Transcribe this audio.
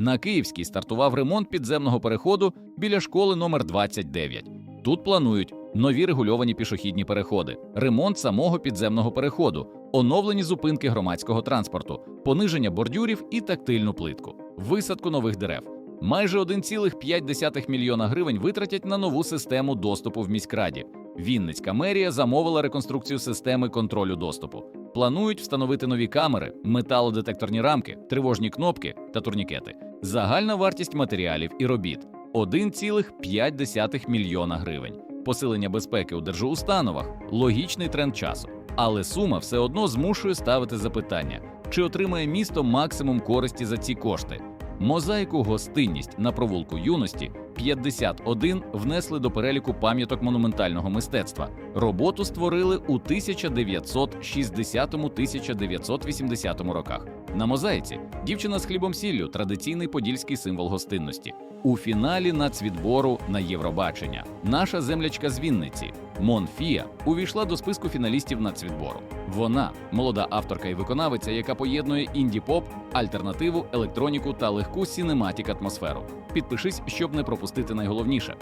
На Київській стартував ремонт підземного переходу біля школи номер 29. Тут планують нові регульовані пішохідні переходи, ремонт самого підземного переходу, оновлені зупинки громадського транспорту, пониження бордюрів і тактильну плитку, висадку нових дерев. Майже 1,5 мільйона гривень витратять на нову систему доступу в міськраді. Вінницька мерія замовила реконструкцію системи контролю доступу. Планують встановити нові камери, металодетекторні рамки, тривожні кнопки та турнікети. Загальна вартість матеріалів і робіт 1,5 мільйона гривень. Посилення безпеки у держустановах логічний тренд часу. Але сума все одно змушує ставити запитання, чи отримає місто максимум користі за ці кошти. Мозаїку гостинність на провулку юності 51 внесли до переліку пам'яток монументального мистецтва. Роботу створили у 1960-1980 роках. На мозаїці дівчина з хлібом сіллю традиційний подільський символ гостинності. У фіналі нацвідбору на Євробачення наша землячка з Вінниці Монфія увійшла до списку фіналістів нацвідбору. Вона молода авторка і виконавиця, яка поєднує інді-поп, альтернативу, електроніку та легку сінематік атмосферу. Підпишись, щоб не пропустити найголовніше.